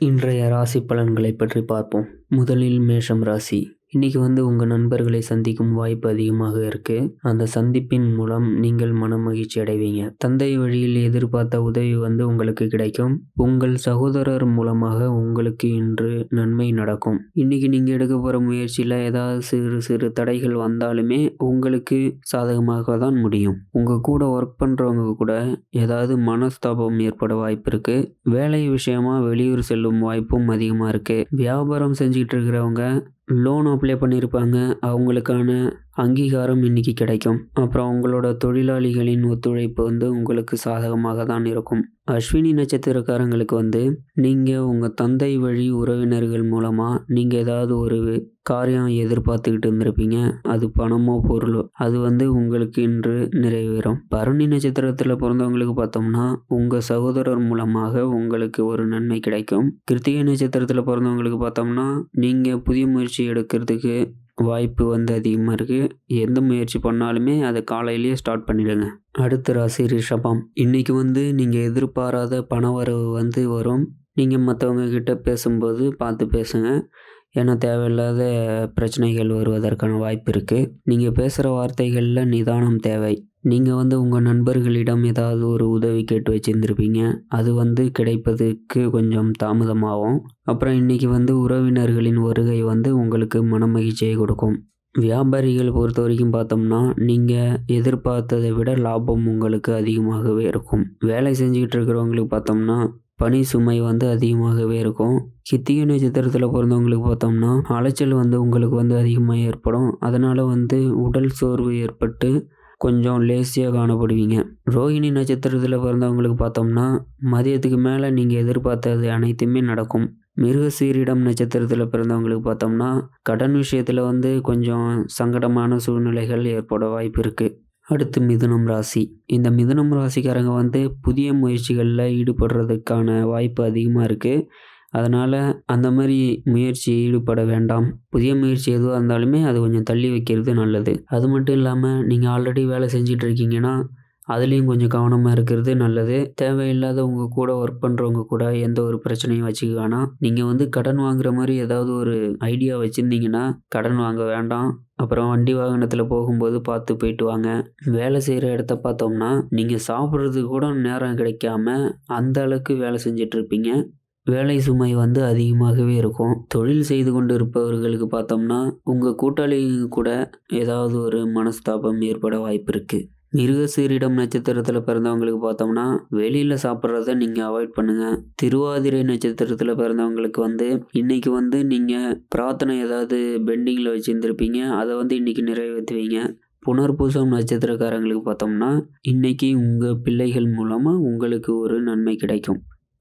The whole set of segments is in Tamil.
இன்றைய ராசி பலன்களை பற்றி பார்ப்போம். முதலில் மேஷம் ராசி. இன்றைக்கி வந்து உங்கள் நண்பர்களை சந்திக்கும் வாய்ப்பு அதிகமாக இருக்குது அந்த சந்திப்பின் மூலம் நீங்கள் மன மகிழ்ச்சி அடைவீங்க. தந்தை வழியில் எதிர்பார்த்த உதவி வந்து உங்களுக்கு கிடைக்கும். உங்கள் சகோதரர் மூலமாக உங்களுக்கு இன்று நன்மை நடக்கும். இன்றைக்கி நீங்கள் எடுக்க போகிற முயற்சியில் ஏதாவது சிறு சிறு தடைகள் வந்தாலுமே உங்களுக்கு சாதகமாக தான் முடியும். உங்கள் கூட ஒர்க் பண்ணுறவங்க கூட ஏதாவது மனஸ்தாபம் ஏற்பட வாய்ப்பு இருக்குது வேலை விஷயமா வெளியூர் செல்லும் வாய்ப்பும் அதிகமாக இருக்குது வியாபாரம் செஞ்சுக்கிட்டு இருக்கிறவங்க லோன் அப்ளை பண்ணியிருப்பாங்க அவங்களுக்கான அங்கீகாரம் இன்னைக்கு கிடைக்கும். அப்புறம் உங்களோட தொழிலாளிகளின் ஒத்துழைப்பு வந்து உங்களுக்கு சாதகமாக தான் இருக்கும். அஸ்வினி நட்சத்திரக்காரங்களுக்கு வந்து நீங்கள் உங்கள் தந்தை வழி உறவினர்கள் மூலமாக நீங்கள் ஏதாவது ஒரு காரியம் எதிர்பார்த்துக்கிட்டு இருந்திருப்பீங்க. அது பணமோ பொருளோ அது வந்து உங்களுக்கு இன்று நிறைவேறும். பரணி நட்சத்திரத்தில் பிறந்தவங்களுக்கு பார்த்தோம்னா உங்கள் சகோதரர் மூலமாக உங்களுக்கு ஒரு நன்மை கிடைக்கும். கிருத்திகை நட்சத்திரத்தில் பிறந்தவங்களுக்கு பார்த்தோம்னா நீங்கள் புதிய முயற்சி எடுக்கிறதுக்கு வாய்ப்பு வந்து அதிகமாக இருக்குது எந்த முயற்சி பண்ணாலுமே அதை காலையிலேயே ஸ்டார்ட் பண்ணிடுங்க. அடுத்த ராசி ரிஷபம். இன்றைக்கி வந்து நீங்கள் எதிர்பாராத பண வரவு வந்து வரும். நீங்கள் மற்றவங்க கிட்ட பேசும்போது பார்த்து பேசுங்க. ஏன்னா தேவையில்லாத பிரச்சனைகள் வருவதற்கான வாய்ப்பு இருக்குது நீங்கள் பேசுகிற வார்த்தைகளில் நிதானம் தேவை. நீங்கள் வந்து உங்கள் நண்பர்களிடம் ஏதாவது ஒரு உதவி கேட்டு வச்சுருந்துருப்பீங்க. அது வந்து கிடைப்பதுக்கு கொஞ்சம் தாமதமாகும். அப்புறம் இன்றைக்கி வந்து உறவினர்களின் வருகை வந்து உங்களுக்கு மன மகிழ்ச்சியை கொடுக்கும். வியாபாரிகள் பொறுத்த வரைக்கும் பார்த்தோம்னா நீங்கள் எதிர்பார்த்ததை விட லாபம் உங்களுக்கு அதிகமாகவே இருக்கும். வேலை செஞ்சுக்கிட்டு இருக்கிறவங்களுக்கு பார்த்தோம்னா பனி சுமை வந்து அதிகமாகவே இருக்கும். கித்திகை நட்சத்திரத்தில் பிறந்தவங்களுக்கு பார்த்தோம்னா அலைச்சல் வந்து உங்களுக்கு வந்து அதிகமாக ஏற்படும். அதனால் வந்து உடல் சோர்வு ஏற்பட்டு கொஞ்சம் லேசியாக காணப்படுவீங்க. ரோஹிணி நட்சத்திரத்தில் பிறந்தவங்களுக்கு பார்த்தோம்னா மதியத்துக்கு மேலே நீங்கள் எதிர்பார்த்தது அனைத்துமே நடக்கும். மிருகசீரிடம் நட்சத்திரத்தில் பிறந்தவங்களுக்கு பார்த்தோம்னா கடன் விஷயத்தில் வந்து கொஞ்சம் சங்கடமான சூழ்நிலைகள் ஏற்பட வாய்ப்பு இருக்குது அடுத்து மிதுனம் ராசி. இந்த மிதுனம் ராசிக்காரங்க வந்து புதிய முயற்சிகளில் ஈடுபடுறதுக்கான வாய்ப்பு அதிகமாக இருக்குது அதனால் அந்த மாதிரி முயற்சி ஈடுபட வேண்டாம். புதிய முயற்சி எதுவாக இருந்தாலுமே அது கொஞ்சம் தள்ளி வைக்கிறது நல்லது. அது மட்டும் இல்லாமல் நீங்கள் ஆல்ரெடி வேலை செஞ்சிட்ருக்கீங்கன்னா அதுலேயும் கொஞ்சம் கவனமாக இருக்கிறது நல்லது. தேவையில்லாத உங்கள் கூட ஒர்க் பண்ணுறவங்க கூட எந்த ஒரு பிரச்சனையும் வச்சுக்க வேணாம் நீங்கள் வந்து கடன் வாங்குற மாதிரி ஏதாவது ஒரு ஐடியா வச்சுருந்தீங்கன்னா கடன் வாங்க வேண்டாம். அப்புறம் வண்டி வாகனத்தில் போகும்போது பார்த்து போயிட்டு வாங்க. வேலை செய்கிற இடத்த பார்த்தோம்னா நீங்கள் சாப்பிட்றதுக்கு கூட நேரம் கிடைக்காம அந்த அளவுக்கு வேலை செஞ்சிட்ருப்பீங்க வேலை சுமை வந்து அதிகமாகவே இருக்கும். தொழில் செய்து கொண்டு இருப்பவர்களுக்கு பார்த்தோம்னா உங்கள் கூட்டாளிங்க கூட ஏதாவது ஒரு மனஸ்தாபம் ஏற்பட வாய்ப்பு இருக்குது மிருகசீரிடம் நட்சத்திரத்தில் பிறந்தவங்களுக்கு பார்த்தோம்னா வெளியில் சாப்பிட்றத நீங்கள் அவாய்ட் பண்ணுங்கள் திருவாதிரை நட்சத்திரத்தில் பிறந்தவங்களுக்கு வந்து இன்றைக்கி வந்து நீங்கள் பிரார்த்தனை ஏதாவது பெண்டிங்கில் வச்சுருந்துருப்பீங்க. அதை வந்து இன்றைக்கி நிறைவேற்றுவீங்க. புனர்பூசம் நட்சத்திரக்காரங்களுக்கு பார்த்தோம்னா இன்றைக்கி உங்கள் பிள்ளைகள் மூலமாக உங்களுக்கு ஒரு நன்மை கிடைக்கும்.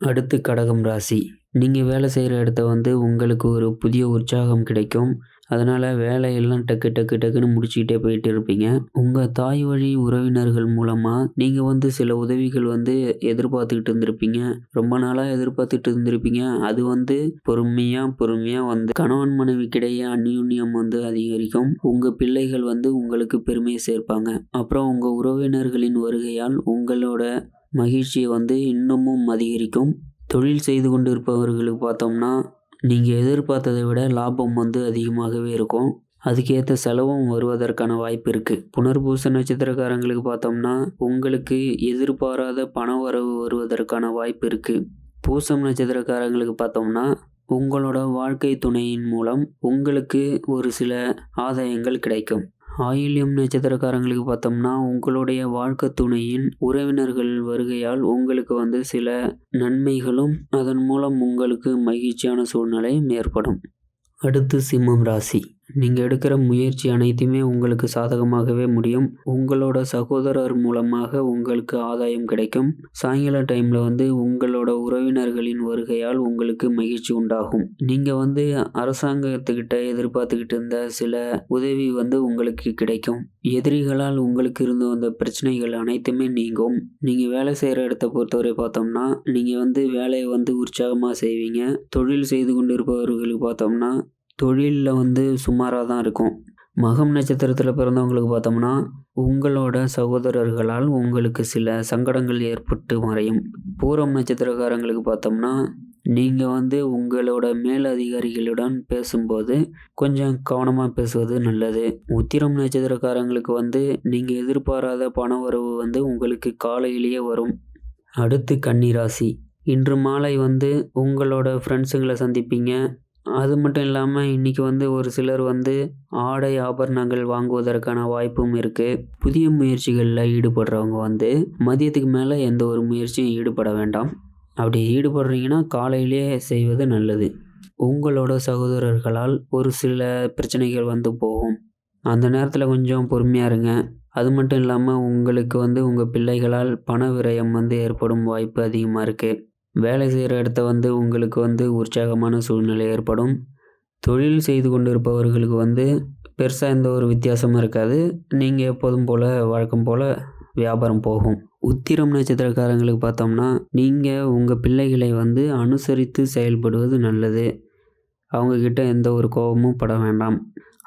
அடுத்து கடகம் ராசி. நீங்கள் வேலை செய்கிற இடத்த வந்து உங்களுக்கு ஒரு புதிய உற்சாகம் கிடைக்கும். அதனால் வேலையெல்லாம் டக்கு டக்கு டக்குன்னு முடிச்சுக்கிட்டே போயிட்டு இருப்பீங்க. உங்கள் தாய் வழி உறவினர்கள் மூலமாக நீங்கள் வந்து சில உதவிகள் வந்து எதிர்பார்த்துக்கிட்டு இருந்திருப்பீங்க. ரொம்ப நாளாக எதிர்பார்த்துட்டு இருந்திருப்பீங்க. அது வந்து பொறுமையாக பொறுமையாக வந்து கணவன் மனைவிக்கிடையே அந்யூன்யம் வந்து அதிகரிக்கும். உங்கள் பிள்ளைகள் வந்து உங்களுக்கு பெருமையை சேர்ப்பாங்க. அப்புறம் உங்கள் உறவினர்களின் வருகையால் உங்களோட மகிழ்ச்சியை வந்து இன்னமும் அதிகரிக்கும். தொழில் செய்து கொண்டு இருப்பவர்களுக்கு பார்த்தோம்னா நீங்கள் எதிர்பார்த்ததை விட லாபம் வந்து அதிகமாகவே இருக்கும். அதுக்கேற்ற செலவும் வருவதற்கான வாய்ப்பு இருக்குது புனர்பூச நட்சத்திரக்காரங்களுக்கு பார்த்தோம்னா உங்களுக்கு எதிர்பாராத பண வரவு வருவதற்கான வாய்ப்பு இருக்குது பூசம் நட்சத்திரக்காரங்களுக்கு பார்த்தோம்னா உங்களோட வாழ்க்கை துணையின் மூலம் உங்களுக்கு ஒரு சில ஆதாயங்கள் கிடைக்கும். ஆயில்யம் நட்சத்திரக்காரங்களுக்கு பார்த்தோம்னா உங்களுடைய வாழ்க்கை துணையின் உறவினர்கள் வருகையால் உங்களுக்கு வந்து சில நன்மைகளும் அதன் மூலம் உங்களுக்கு மகிழ்ச்சியான சூழ்நிலையும் ஏற்படும். அடுத்து சிம்மம் ராசி. நீங்கள் எடுக்கிற முயற்சி அனைத்துமே உங்களுக்கு சாதகமாகவே முடியும். உங்களோட சகோதரர் மூலமாக உங்களுக்கு ஆதாயம் கிடைக்கும். சாயங்கால டைமில் வந்து உங்களோட உறவினர்களின் வருகையால் உங்களுக்கு மகிழ்ச்சி உண்டாகும். நீங்கள் வந்து அரசாங்கத்துக்கிட்ட எதிர்பார்த்துக்கிட்டு இருந்த சில உதவி வந்து உங்களுக்கு கிடைக்கும். எதிரிகளால் உங்களுக்கு இருந்து வந்த பிரச்சனைகள் அனைத்துமே நீங்கும். நீங்கள் வேலை செய்கிற இடத்த பொறுத்தவரை பார்த்தோம்னா நீங்கள் வந்து வேலையை வந்து உற்சாகமாக செய்வீங்க. தொழில் செய்து கொண்டிருப்பவர்களுக்கு பார்த்தோம்னா தொழிலில் வந்து சுமாராக தான் இருக்கும். மகம் நட்சத்திரத்தில் பிறந்தவங்களுக்கு பார்த்தோம்னா உங்களோட சகோதரர்களால் உங்களுக்கு சில சங்கடங்கள் ஏற்பட்டு மறையும். பூரம் நட்சத்திரக்காரங்களுக்கு பார்த்தோம்னா நீங்கள் வந்து உங்களோட மேலதிகாரிகளுடன் பேசும்போது கொஞ்சம் கவனமாக பேசுவது நல்லது. உத்திரம் நட்சத்திரக்காரங்களுக்கு வந்து நீங்கள் எதிர்பாராத பண வரவு வந்து உங்களுக்கு காலையிலேயே வரும். அடுத்து கன்னிராசி. இன்று மாலை வந்து உங்களோட ஃப்ரெண்ட்ஸுங்களை சந்திப்பீங்க. அது மட்டும் இல்லாமல் இன்றைக்கி வந்து ஒரு சிலர் வந்து ஆடை ஆபரணங்கள் வாங்குவதற்கான வாய்ப்பும் இருக்குது புதிய முயற்சிகளில் ஈடுபடுறவங்க வந்து மதியத்துக்கு மேலே எந்த ஒரு முயற்சியும் ஈடுபட வேண்டாம். அப்படி ஈடுபடுறீங்கன்னா காலையிலே செய்வது நல்லது. உங்களோட சகோதரர்களால் ஒரு சில பிரச்சனைகள் வந்து போகும். அந்த நேரத்தில் கொஞ்சம் பொறுமையாக இருங்க. அது மட்டும் இல்லாமல் உங்களுக்கு வந்து உங்கள் பிள்ளைகளால் பண விரயம் வந்து ஏற்படும் வாய்ப்பு அதிகமாக இருக்குது வேலை செய்கிற இடத்த வந்து உங்களுக்கு வந்து உற்சாகமான சூழ்நிலை ஏற்படும். தொழில் செய்து கொண்டு இருப்பவர்களுக்கு வந்து பெருசாக எந்த ஒரு வித்தியாசமும் இருக்காது. நீங்கள் எப்போதும் போல் வழக்கம் போல் வியாபாரம் போகும். உத்திரம் நட்சத்திரக்காரங்களுக்கு பார்த்தோம்னா நீங்கள் உங்கள் பிள்ளைகளை வந்து அனுசரித்து செயல்படுவது நல்லது. அவங்கக்கிட்ட எந்த ஒரு கோபமும் பட வேண்டாம்.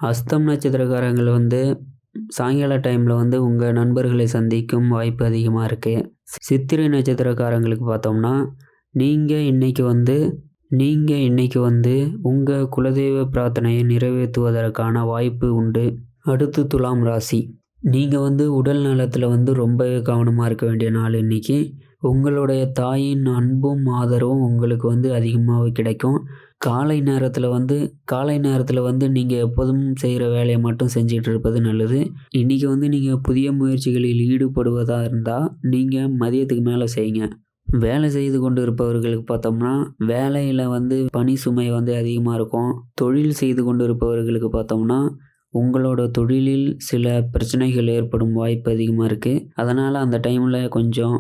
அஸ்தம் நட்சத்திரக்காரங்கள் வந்து சாயங்கால டைமில் வந்து உங்கள் நண்பர்களை சந்திக்கும் வாய்ப்பு அதிகமாக இருக்குது சித்திரை நட்சத்திரக்காரங்களுக்கு பார்த்தோம்னா நீங்கள் இன்றைக்கி வந்து நீங்கள் இன்றைக்கி வந்து உங்கள் குலதெய்வ பிரார்த்தனையை நிறைவேற்றுவதற்கான வாய்ப்பு உண்டு. அடுத்து துலாம் ராசி. நீங்கள் வந்து உடல் நலத்தில் வந்து ரொம்பவே கவனமாக இருக்க வேண்டிய நாள் இன்றைக்கி உங்களுடைய தாயின் அன்பும் ஆதரவும் உங்களுக்கு வந்து அதிகமாக கிடைக்கும். காலை நேரத்தில் வந்து காலை நேரத்தில் வந்து நீங்கள் எப்போதும் செய்கிற வேலையை மட்டும் செஞ்சுட்டு இருப்பது நல்லது. இன்றைக்கி வந்து நீங்கள் புதிய முயற்சிகளில் ஈடுபடுவதாக இருந்தால் நீங்கள் மதியத்துக்கு மேலே செய்யுங்க. வேலை செய்து கொண்டு இருப்பவர்களுக்கு பார்த்தோம்னா வேலையில் வந்து பணி சுமை வந்து அதிகமாக இருக்கும். தொழில் செய்து கொண்டு இருப்பவர்களுக்கு பார்த்தோம்னா உங்களோட தொழிலில் சில பிரச்சனைகள் ஏற்படும் வாய்ப்பு அதிகமாக இருக்குது அதனால் அந்த டைமில் கொஞ்சம்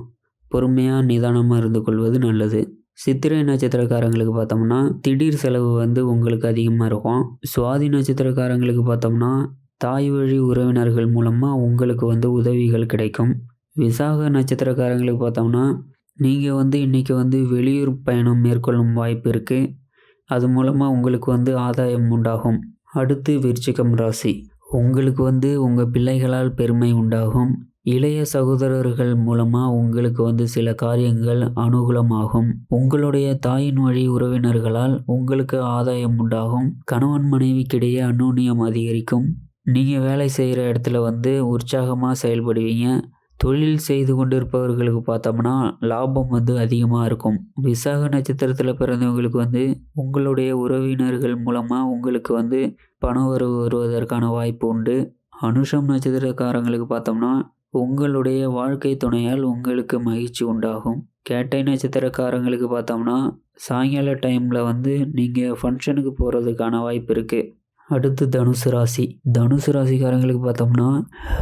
பொறுமையாக நிதானமாக இருந்து கொள்வது நல்லது. சித்திரை நட்சத்திரக்காரங்களுக்கு பார்த்தோம்னா திடீர் செலவு வந்து உங்களுக்கு அதிகமாக இருக்கும். சுவாதி நட்சத்திரக்காரங்களுக்கு பார்த்தோம்னா தாய் வழி உறவினர்கள் மூலமாக உங்களுக்கு வந்து உதவிகள் கிடைக்கும். விசாக நட்சத்திரக்காரங்களுக்கு பார்த்தோம்னா நீங்கள் வந்து இன்றைக்கி வந்து வெளியூர் பயணம் மேற்கொள்ளும் வாய்ப்பு இருக்குது அது மூலமாக உங்களுக்கு வந்து ஆதாயம் உண்டாகும். அடுத்து விருச்சிகம் ராசி. உங்களுக்கு வந்து உங்கள் பிள்ளைகளால் பெருமை உண்டாகும். இளைய சகோதரர்கள் மூலமாக உங்களுக்கு வந்து சில காரியங்கள் அனுகூலமாகும். உங்களுடைய தாயின் வழி உறவினர்களால் உங்களுக்கு ஆதாயம் உண்டாகும். கணவன் மனைவிக்கிடையே அந்நுண்ணியம் அதிகரிக்கும். நீங்கள் வேலை செய்கிற இடத்துல வந்து உற்சாகமாக செயல்படுவீங்க. தொழில் செய்து கொண்டிருப்பவர்களுக்கு பார்த்தோம்னா லாபம் வந்து அதிகமாக இருக்கும். விசாக நட்சத்திரத்தில் பிறந்தவங்களுக்கு வந்து உங்களுடைய உறவினர்கள் மூலமாக உங்களுக்கு வந்து பணம் வரவு வருவதற்கான வாய்ப்பு உண்டு. அனுஷம் நட்சத்திரக்காரங்களுக்கு பார்த்தோம்னா உங்களுடைய வாழ்க்கை துணையால் உங்களுக்கு மகிழ்ச்சி உண்டாகும். கேட்டை நட்சத்திரக்காரங்களுக்கு பார்த்தோம்னா சாயங்கால டைமில் வந்து நீங்கள் ஃபங்க்ஷனுக்கு போகிறதுக்கான வாய்ப்பு இருக்குது அடுத்து தனுசு ராசி. தனுசு ராசிக்காரங்களுக்கு பார்த்தோம்னா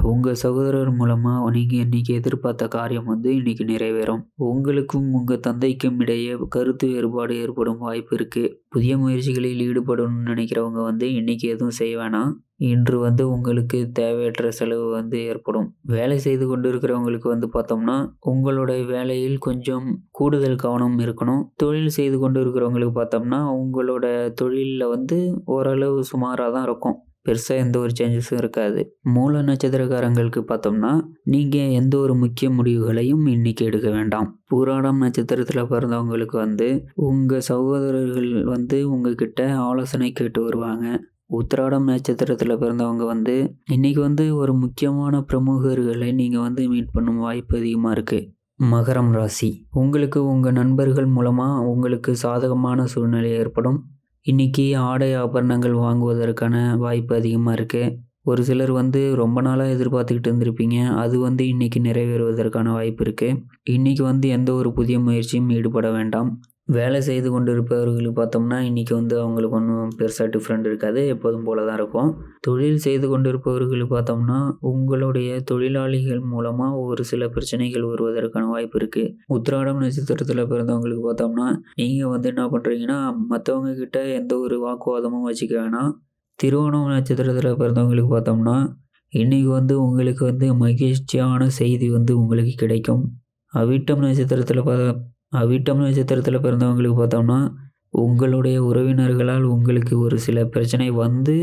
உங்கள் சகோதரர் மூலமாக நீங்கள் இன்றைக்கி எதிர்பார்த்த காரியம் வந்து இன்றைக்கி நிறைவேறும். உங்களுக்கும் உங்கள் தந்தைக்கும் இடையே கருத்து வேறுபாடு ஏற்படும் வாய்ப்பு இருக்குது புதிய முயற்சிகளில் ஈடுபடணும்னு நினைக்கிறவங்க வந்து இன்றைக்கி எதுவும் செய்ய வேணாம். இன்று வந்து உங்களுக்கு தேவையற்ற செலவு வந்து ஏற்படும். வேலை செய்து கொண்டு இருக்கிறவங்களுக்கு வந்து பார்த்தோம்னா உங்களுடைய வேலையில் கொஞ்சம் கூடுதல் கவனம் இருக்கணும். தொழில் செய்து கொண்டு இருக்கிறவங்களுக்கு பார்த்தோம்னா உங்களோட தொழிலில் வந்து ஓரளவு சுமாராக தான் இருக்கும். பெருசாக எந்த ஒரு சேஞ்சஸும் இருக்காது. மூல நட்சத்திரக்காரங்களுக்கு பார்த்தோம்னா நீங்கள் எந்த ஒரு முக்கிய முடிவுகளையும் இன்றைக்கி எடுக்க வேண்டாம். பூராடம் நட்சத்திரத்தில் பிறந்தவங்களுக்கு வந்து உங்கள் சகோதரர்கள் வந்து உங்ககிட்ட ஆலோசனை கேட்டு வருவாங்க. உத்திராடம் நட்சத்திரத்தில் பிறந்தவங்க வந்து இன்றைக்கி வந்து ஒரு முக்கியமான பிரமுகர்களை நீங்கள் வந்து மீட் பண்ணும் வாய்ப்பு அதிகமாக இருக்குது மகரம் ராசி. உங்களுக்கு உங்கள் நண்பர்கள் மூலமாக உங்களுக்கு சாதகமான சூழ்நிலை ஏற்படும். இன்றைக்கி ஆடை ஆபரணங்கள் வாங்குவதற்கான வாய்ப்பு அதிகமாக இருக்குது ஒரு சிலர் வந்து ரொம்ப நாளாக எதிர்பார்த்துக்கிட்டு இருந்திருப்பீங்க. அது வந்து இன்றைக்கி நிறைவேறுவதற்கான வாய்ப்பு இருக்குது இன்றைக்கி வந்து எந்த ஒரு புதிய முயற்சியும் ஈடுபட வேண்டாம். வேலை செய்து கொண்டு இருப்பவர்கள் பார்த்தோம்னா இன்றைக்கி வந்து அவங்களுக்கு ஒன்றும் பெருசாக டிஃப்ரெண்ட் இருக்காது. எப்போதும் போல தான் இருக்கும். தொழில் செய்து கொண்டு பார்த்தோம்னா உங்களுடைய தொழிலாளிகள் மூலமாக ஒரு சில பிரச்சனைகள் வருவதற்கான வாய்ப்பு இருக்குது உத்திராடம் நட்சத்திரத்தில் பிறந்தவங்களுக்கு பார்த்தோம்னா நீங்கள் வந்து என்ன பண்ணுறீங்கன்னா மற்றவங்க கிட்ட எந்த ஒரு வாக்குவாதமும் வச்சுக்க வேணாம். திருவோணம் நட்சத்திரத்தில் பிறந்தவங்களுக்கு பார்த்தோம்னா இன்றைக்கி வந்து உங்களுக்கு வந்து மகிழ்ச்சியான செய்தி வந்து உங்களுக்கு கிடைக்கும். அவிட்டம் நட்சத்திரத்தில் பா அவிட்டம் நட்சத்திரத்தில் பிறந்தவங்களுக்கு பார்த்தோம்னா உங்களுடைய உறவினர்களால் உங்களுக்கு ஒரு சில பிரச்சனை வந்து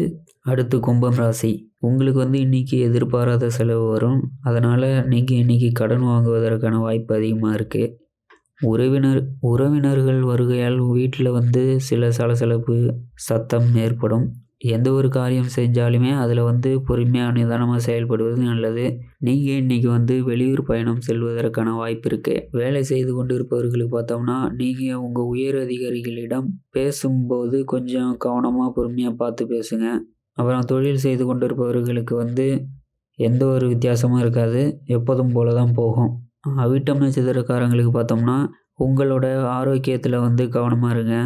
அடுத்து கும்பம் ராசி. உங்களுக்கு வந்து இன்றைக்கி எதிர்பாராத செலவு வரும். அதனால் நீங்கள் இன்றைக்கி கடன் வாங்குவதற்கான வாய்ப்பு அதிகமாக இருக்குது உறவினர் உறவினர்கள் வருகையால் வீட்டில் வந்து சில சலசலப்பு சத்தம் ஏற்படும். எந்த ஒரு காரியம் செஞ்சாலுமே அதில் வந்து பொறுமையாக நிதானமாக செயல்படுவது நல்லது. நீங்கள் இன்றைக்கி வந்து வெளியூர் பயணம் செல்வதற்கான வாய்ப்பு இருக்குது வேலை செய்து கொண்டு இருப்பவர்களுக்கு பார்த்தோம்னா நீங்கள் உங்கள் உயர் அதிகாரிகளிடம் பேசும்போது கொஞ்சம் கவனமாக பொறுமையாக பார்த்து பேசுங்க. அப்புறம் தொழில் செய்து கொண்டு இருப்பவர்களுக்கு வந்து எந்த ஒரு வித்தியாசமும் இருக்காது. எப்போதும் போல தான் போகும் அவிட்டம் நட்சத்திரக்காரங்களுக்கு பார்த்தோம்னா உங்களோட ஆரோக்கியத்தில் வந்து கவனமாக இருங்க.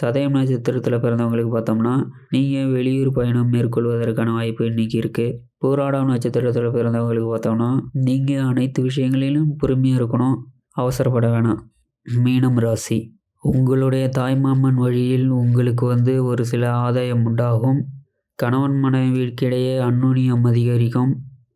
சதயம் நட்சத்திரத்தில் பிறந்தவங்களுக்கு பார்த்தோம்னா நீங்கள் வெளியூர் பயணம் மேற்கொள்வதற்கான வாய்ப்பு இன்றைக்கி இருக்குது பூராடம் நட்சத்திரத்தில் பிறந்தவங்களுக்கு பார்த்தோம்னா நீங்கள் அனைத்து விஷயங்களிலும் பொறுமையாக இருக்கணும். அவசரப்பட வேணாம். மீனம் ராசி. உங்களுடைய தாய்மாமன் வழியில் உங்களுக்கு வந்து ஒரு சில ஆதாயம் உண்டாகும். கணவன் மனைவிற்கிடையே அந்நுனியம் அதிகரிக்கும்.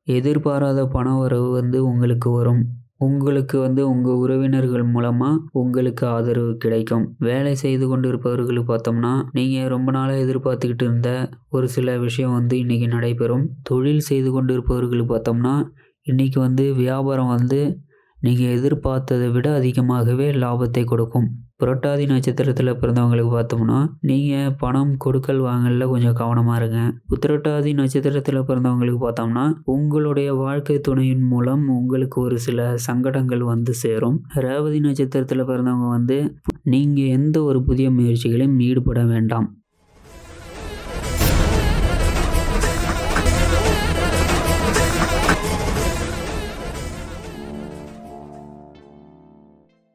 எதிர்பாராத பண வரவு வந்து உங்களுக்கு வரும். உங்களுக்கு வந்து உங்கள் உறவினர்கள் மூலமாக உங்களுக்கு ஆதரவு கிடைக்கும். வேலை செய்து கொண்டு இருப்பவர்களுக்கு பார்த்தோம்னா நீங்கள் ரொம்ப நாளாக எதிர்பார்த்துக்கிட்டு இருந்த ஒரு சில விஷயம் வந்து இன்றைக்கி நடைபெறும். தொழில் செய்து கொண்டு இருப்பவர்களுக்கு பார்த்தோம்னா இன்றைக்கி வந்து வியாபாரம் வந்து நீங்கள் எதிர்பார்த்ததை விட அதிகமாகவே லாபத்தை கொடுக்கும். புரட்டாதி நட்சத்திரத்தில் பிறந்தவங்களுக்கு பார்த்தோம்னா நீங்கள் பணம் கொடுக்கல் வாங்கல கொஞ்சம் கவனமாக இருங்க. உத்திரட்டாதி நட்சத்திரத்தில் பிறந்தவங்களுக்கு பார்த்தோம்னா உங்களுடைய வாழ்க்கை துணையின் மூலம் உங்களுக்கு ஒரு சில சங்கடங்கள் வந்து சேரும். ரேவதி நட்சத்திரத்தில் பிறந்தவங்க வந்து நீங்கள் எந்த ஒரு புதிய முயற்சிகளையும் ஈடுபட வேண்டாம்.